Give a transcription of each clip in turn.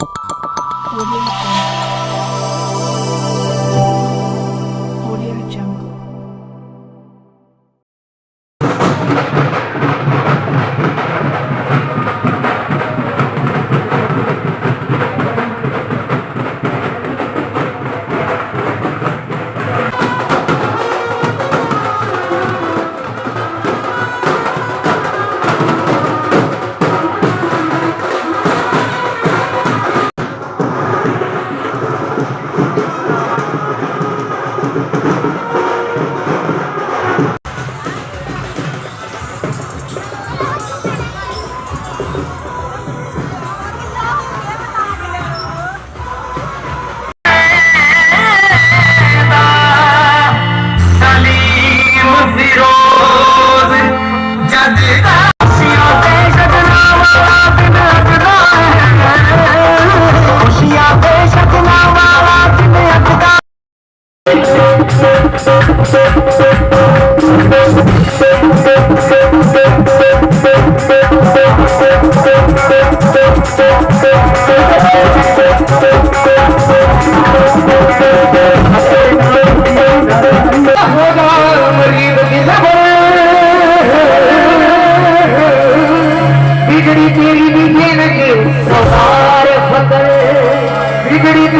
오디오.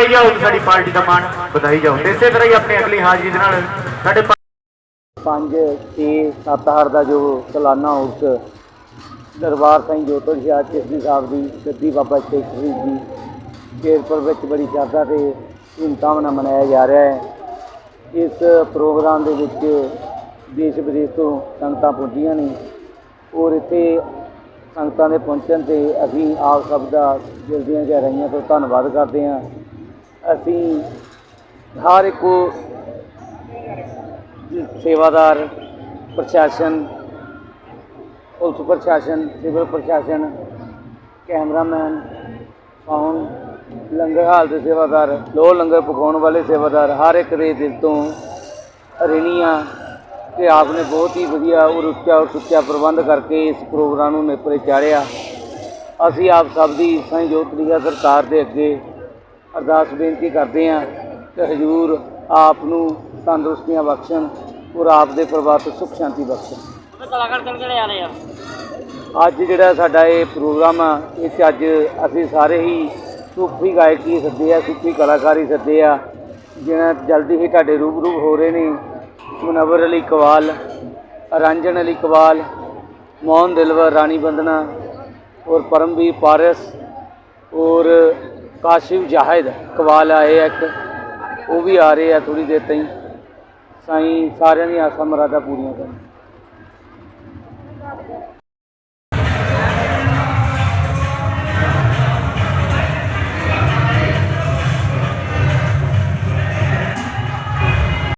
ਸਵਾਰ ਜਾਓ ਸਾਡੀ ਪਾਰਟੀ ਦਾ ਮਾਣ, ਵਧਾਈ ਜਾਓ। ਤੇ ਇਸੇ ਤਰ੍ਹਾਂ ਹੀ ਆਪਣੀ ਅਗਲੀ ਹਾਜ਼ਰੀ ਦੇ ਨਾਲ ਸਾਡੇ ਪਾ- ਪੰਜ ਛੇ ਸੱਤ ਹਰ ਦਾ ਜੋ ਸਾਲਾਨਾ ਉਸ ਦਰਬਾਰ ਸਿੰਘ ਜੋਤਰ ਸ਼ਾਹ ਚਿਸ਼ਤੀ ਸਾਹਿਬ ਦੀ, ਗੱਦੀ ਬਾਬਾ ਸ਼ੇਖ ਫਰੀਦ ਜੀ ਸ਼ੇਰਪੁਰ ਵਿੱਚ ਬੜੀ ਸ਼ਰਧਾ ਤੇ ਧੂਮਧਾਮ ਨਾਲ ਮਨਾਇਆ ਜਾ ਰਿਹਾ ਹੈ। ਇਸ ਪ੍ਰੋਗਰਾਮ ਦੇ ਵਿੱਚ ਦੇਸ਼ ਵਿਦੇਸ਼ ਤੋਂ ਸੰਗਤਾਂ ਪਹੁੰਚੀਆਂ ਨੇ ਔਰ ਇੱਥੇ ਸੰਗਤਾਂ ਦੇ ਪਹੁੰਚਣ ਤੇ ਅਸੀਂ ਆਪ ਸਭ ਦਾ ਦਿਲ ਦੀਆਂ ਗਹਿਰਾਈਆਂ ਤੋਂ ਧੰਨਵਾਦ ਕਰਦੇ ਹਾਂ। ਅਸੀਂ ਹਰ ਇੱਕ ਸੇਵਾਦਾਰ ਪ੍ਰਸ਼ਾਸਨ, ਪੁਲਿਸ ਪ੍ਰਸ਼ਾਸਨ, ਸਿਵਲ ਪ੍ਰਸ਼ਾਸਨ, ਕੈਮਰਾਮੈਨ ਸਾਊਂਡ ਲੰਗਰ ਹਾਲ ਦੇ ਸੇਵਾਦਾਰ ਲੋ ਲੰਗਰ ਪਕਾਉਣ ਵਾਲੇ ਸੇਵਾਦਾਰ, ਹਰ ਇੱਕ ਦੇ ਦਿਲ ਤੋਂ ਰਣੀਆਂ ਕਿ ਆਪ ਨੇ ਬਹੁਤ ਹੀ ਵਧੀਆ ਔਰ ਉੱਚਾ ਔਰ ਸੁੱਚਾ ਪ੍ਰਬੰਧ ਕਰਕੇ ਇਸ ਪ੍ਰੋਗਰਾਮ ਨੂੰ ਨੇਪਰੇ ਚਾੜਿਆ ਅਸੀਂ ਆਪ ਸਭ ਦੀ ਸੰਯੋਗ ਲੀਗਾ ਸਰਕਾਰ ਦੇ ਅੱਗੇ ਅਰਦਾਸ ਬੇਨਤੀ ਕਰਦੇ ਹਾਂ ਕਿ ਹਜੂਰ ਆਪ ਨੂੰ ਤੰਦਰੁਸਤੀਆਂ ਬਖਸ਼ਣ ਔਰ ਆਪ ਦੇ ਪਰਿਵਾਰ ਤੋਂ ਸੁਖ ਸ਼ਾਂਤੀ ਬਖਸ਼ਣ। ਕਲਾਕਾਰ ਕਿਹੜੇ ਕਿਹੜੇ ਆ ਰਹੇ ਆ? ਅੱਜ ਜਿਹੜਾ ਸਾਡਾ ਇਹ ਪ੍ਰੋਗਰਾਮ ਆ ਇਹ 'ਚ ਅੱਜ ਅਸੀਂ ਸਾਰੇ ਹੀ ਸੂਫੀ ਗਾਇਕੀ ਸੱਦੇ ਆ ਸੂਫੀ ਕਲਾਕਾਰੀ ਸੱਦੇ ਆ ਜਿਹਨਾਂ ਜਲਦੀ ਹੀ ਤੁਹਾਡੇ ਰੂਬਰੂ ਹੋ ਰਹੇ ਨੇ। ਮੁਨਵਰ ਅਲੀ ਕਵਾਲ ਰੰਜਨ ਅਲੀ ਕਵਾਲ ਮੋਹਨ ਦਿਲਵਰ ਰਾਣੀ ਬੰਦਨਾ ਔਰ ਪਰਮਵੀਰ ਪਾਰਸ ਔਰ ਕਾਸ਼ਿਫ ਜਾਹਿਦ ਕਵਾਲ ਆਏ ਆ ਇੱਕ, ਉਹ ਵੀ ਆ ਰਹੇ ਆ ਥੋੜੀ ਦੇਰ ਤਾਈਂ। ਸਾਈਂ ਸਾਰਿਆਂ ਦੀਆਂ ਆਸਾਂ ਮੁਰਾਦਾਂ ਪੂਰੀਆਂ ਕਰਨ।